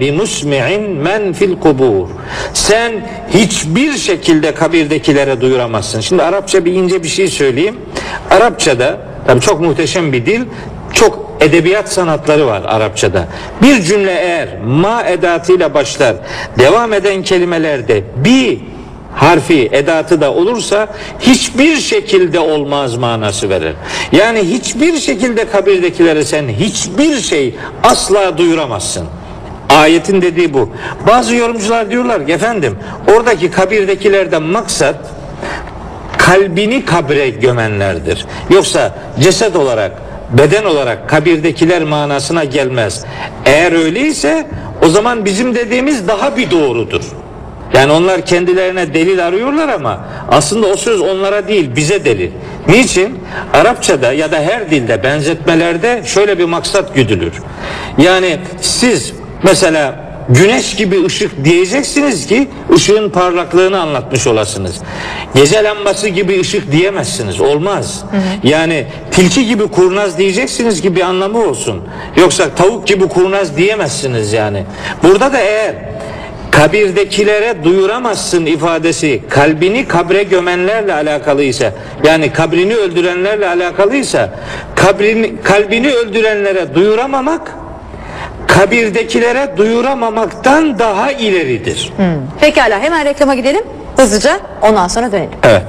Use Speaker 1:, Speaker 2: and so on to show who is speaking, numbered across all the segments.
Speaker 1: bi musmi'in men fil kubur. Sen hiçbir şekilde kabirdekilere duyuramazsın. Şimdi Arapça bir ince bir şey söyleyeyim. Arapçada tabii çok muhteşem bir dil. Çok edebiyat sanatları var Arapçada. Bir cümle eğer ma edatıyla başlar, devam eden kelimelerde bir harfi edatı da olursa hiçbir şekilde olmaz manası verir. Yani hiçbir şekilde kabirdekilere sen hiçbir şey asla duyuramazsın. Ayetin dediği bu. Bazı yorumcular diyorlar ki efendim oradaki kabirdekilerden maksat kalbini kabre gömenlerdir. Yoksa ceset olarak beden olarak kabirdekiler manasına gelmez. Eğer öyleyse o zaman bizim dediğimiz daha bir doğrudur. Yani onlar kendilerine delil arıyorlar ama aslında o söz onlara değil bize delil. Niçin? Arapçada ya da her dilde benzetmelerde şöyle bir maksat güdülür. Yani siz mesela güneş gibi ışık diyeceksiniz ki ışığın parlaklığını anlatmış olasınız. Gece lambası gibi ışık diyemezsiniz. Olmaz. Yani tilki gibi kurnaz diyeceksiniz ki bir anlamı olsun. Yoksa tavuk gibi kurnaz diyemezsiniz yani. Burada da eğer kabirdekilere duyuramazsın ifadesi kalbini kabre gömenlerle alakalıysa yani kabrini öldürenlerle alakalıysa kabrini, kalbini öldürenlere duyuramamak kabirdekilere duyuramamaktan daha ileridir.
Speaker 2: Pekala hemen reklama gidelim hızlıca ondan sonra dönelim.
Speaker 1: Evet.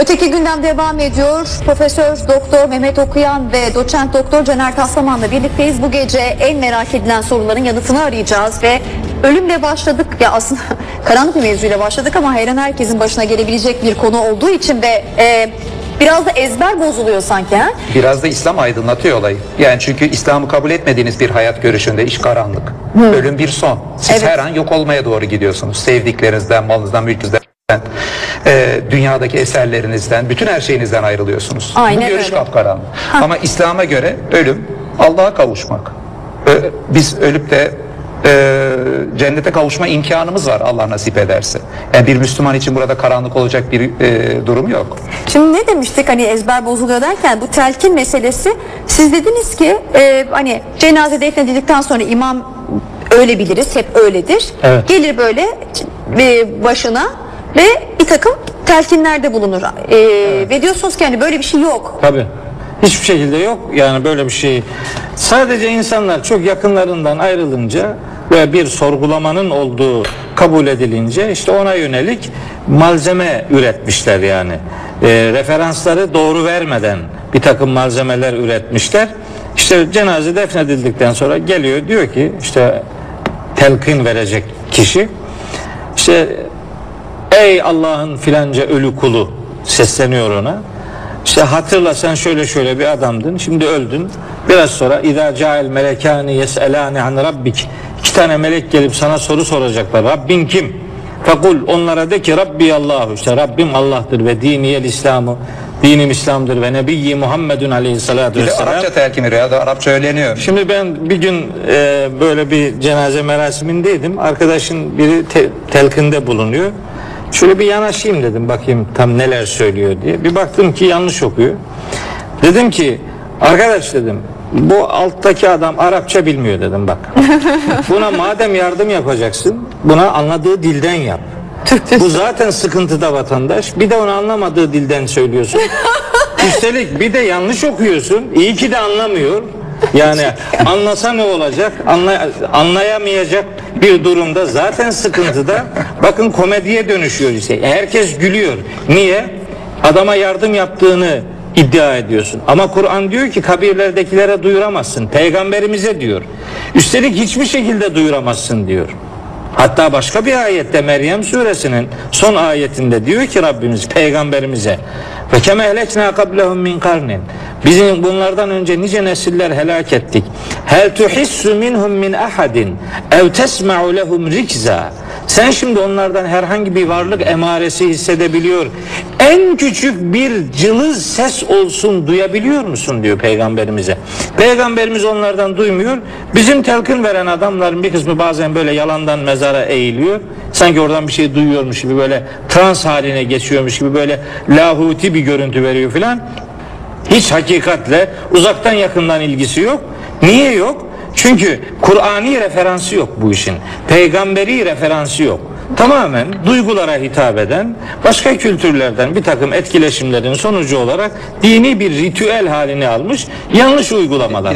Speaker 2: Öteki gündem devam ediyor. Profesör Doktor Mehmet Okuyan ve Doçent Doktor Caner Taslaman'la birlikteyiz. Bu gece en merak edilen soruların yanıtını arayacağız ve ölümle başladık. Ya aslında karanlık bir mevzuyla başladık ama her an herkesin başına gelebilecek bir konu olduğu için ve e, biraz da ezber bozuluyor sanki. Ha?
Speaker 3: Biraz da İslam aydınlatıyor olayı. Yani çünkü İslam'ı kabul etmediğiniz bir hayat görüşünde iş karanlık. Ölüm bir son. Siz
Speaker 2: Evet.
Speaker 3: her an yok olmaya doğru gidiyorsunuz. Sevdiklerinizden, malınızdan, mülkünüzden, e, dünyadaki eserlerinizden, bütün her şeyinizden ayrılıyorsunuz.
Speaker 2: Aynen
Speaker 3: Bu görüş
Speaker 2: öyle.
Speaker 3: kapkaranlık. Ama İslam'a göre ölüm Allah'a kavuşmak. Ö- Biz ölüp de e, cennete kavuşma imkanımız var Allah nasip ederse. Yani bir Müslüman için burada karanlık olacak bir e, durum yok.
Speaker 2: Şimdi ne demiştik hani ezber bozuluyor derken bu telkin meselesi siz dediniz ki e, hani cenaze defnedildikten sonra imam öyle biliriz hep öyledir.
Speaker 1: Evet.
Speaker 2: Gelir böyle e, başına ve bir takım telkinlerde bulunur. E, Ve diyorsunuz ki hani böyle bir şey yok.
Speaker 1: Tabii. Hiçbir şekilde yok yani böyle bir şey. Sadece insanlar çok yakınlarından ayrılınca ve bir sorgulamanın olduğu kabul edilince işte ona yönelik malzeme üretmişler yani. E, referansları doğru vermeden bir takım malzemeler üretmişler. İşte cenaze defnedildikten sonra geliyor diyor ki işte telkin verecek kişi işte ey Allah'ın filanca ölü kulu sesleniyor ona. İşte hatırla sen şöyle şöyle bir adamdın. Şimdi öldün. Biraz sonra İza ca'el melekani yes'elani an rabbik. İki tane melek gelip sana soru soracaklar. Rabbin kim? Fekul onlara de ki Rabbi Allahu. İşte Rabbim Allah'tır ve diniyel İslam'ı. Dinim İslam'dır ve Nebiyyi Muhammedun aleyhissalatu
Speaker 3: Bir de
Speaker 1: vesselam.
Speaker 3: Arapça veriyor ya da Arapça öğreniyor.
Speaker 1: Şimdi ben bir gün e, böyle bir cenaze merasimindeydim. Arkadaşın biri te- telkinde bulunuyor. Şöyle bir yanaşayım dedim bakayım tam neler söylüyor diye. Bir baktım ki yanlış okuyor. Dedim ki arkadaş dedim bu alttaki adam Arapça bilmiyor dedim bak. Buna madem yardım yapacaksın buna anladığı dilden yap. Bu zaten sıkıntıda vatandaş. Bir de onu anlamadığı dilden söylüyorsun. Üstelik bir de yanlış okuyorsun. İyi ki de anlamıyor. Yani anlasa ne olacak? Anlay- anlayamayacak bir durumda zaten sıkıntıda. Bakın komediye dönüşüyor işte. Herkes gülüyor. Niye? Adama yardım yaptığını iddia ediyorsun. Ama Kur'an diyor ki kabirlerdekilere duyuramazsın. Peygamberimize diyor. Üstelik hiçbir şekilde duyuramazsın diyor. Hatta başka bir ayette Meryem suresinin son ayetinde diyor ki Rabbimiz peygamberimize ve keme ehlekna qablehum min karnin bizim bunlardan önce nice nesiller helak ettik. Hel tuhissu minhum min ahadin ev tesma'u lehum rikza sen şimdi onlardan herhangi bir varlık emaresi hissedebiliyor en küçük bir cılız ses olsun duyabiliyor musun diyor peygamberimize. Peygamberimiz onlardan duymuyor. Bizim telkin veren adamların bir kısmı bazen böyle yalandan mezara eğiliyor. Sanki oradan bir şey duyuyormuş gibi böyle trans haline geçiyormuş gibi böyle lahuti bir görüntü veriyor filan hiç hakikatle uzaktan yakından ilgisi yok niye yok Çünkü Kur'ani referansı yok bu işin. Peygamberi referansı yok. Tamamen duygulara hitap eden başka kültürlerden bir takım etkileşimlerin sonucu olarak dini bir ritüel halini almış yanlış uygulamalar.